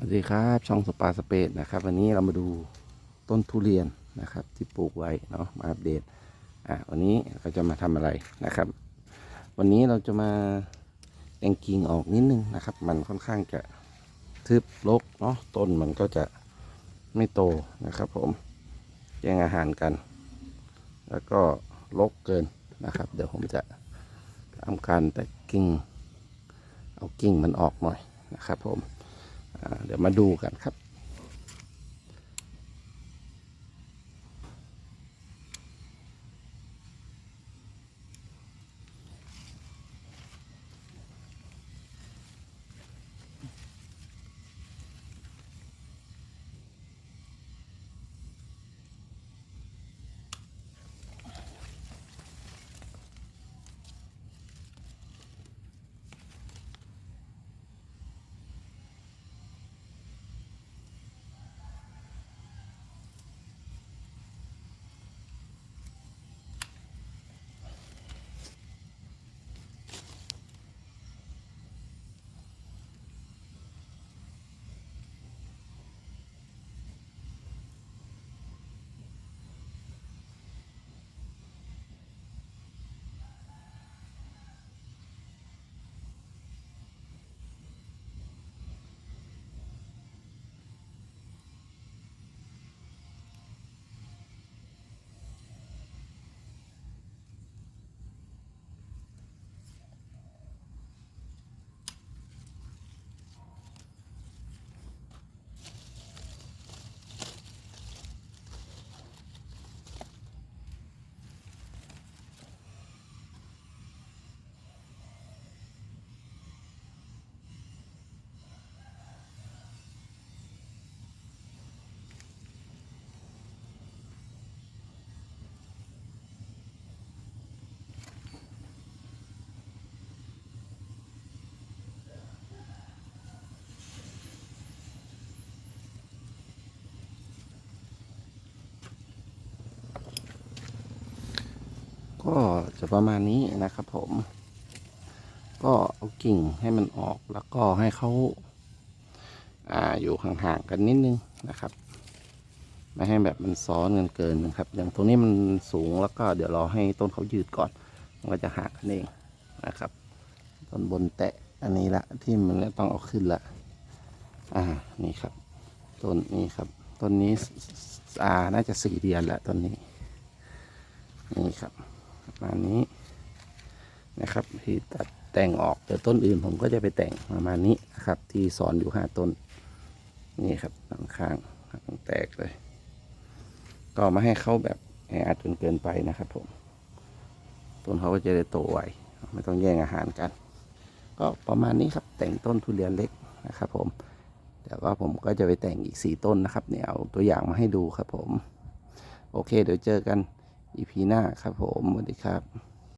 สวัสดีครับช่องสปาสเปดนะครับ วันนี้เรามาดูต้นทุเรียนนะครับ ที่ปลูกไว้เนาะมาอัปเดตอะวันนี้เราจะมาทำอะไรนะครับ วันนี้เราจะมาแต่งกิ่งออกนิดนึงนะครับ มันค่อนข้างจะทึบรกเนาะต้นมันก็จะไม่โตนะครับผมแย่งอาหารกัน แล้วก็รกเกินนะครับ เดี๋ยวผมจะทำการแต่กิ่ง เอากิ่งมันออกหน่อยนะครับผม เดี๋ยวมาดูกันครับ ก็จะประมาณนี้นะครับผม ก็เอากิ่งให้มันออกแล้วก็ให้เขาอ่าอยู่ห่างๆกันนิดนึงนะครับ ไม่ให้แบบมันซ้อนกันเกินนะครับ อย่างตรงนี้มันสูงแล้วก็เดี๋ยวรอให้ต้นเขายืดก่อนมันก็จะห่างกันเองนะครับต้นบนแตะอันนี้ละที่มันต้องเอาขึ้นละอ่านี่ครับต้นนี้ครับต้นนี้อ่าน่าจะสี่เดือนล้วต้นนี้นี่ครับ ประมาณนี้นะครับ ที่ตัดแต่งออกแต่ต้นอื่นผมก็จะไปแต่งประมาณนี้นะครับ ที่สอนอยู่ห้าต้น นี่ครับด้านข้างข้างแตกเลย ก็ไมาให้เขาแบบแออัดจนเกินไปนะครับผมต้นเขาก็จะได้โตไวไม่ต้องแย่งอาหารกัน ก็ประมาณนี้ครับแต่งต้นทุเรียนเล็กนะครับผมเดี๋ยวก็ผมก็จะไปแต่งอีกสี่ต้นนะครับเนี่ยเอาตัวอย่างมาให้ดูครับผม โอเค เดี๋ยวเจอกัน อีพีหน้าครับผมสวัสดีครับ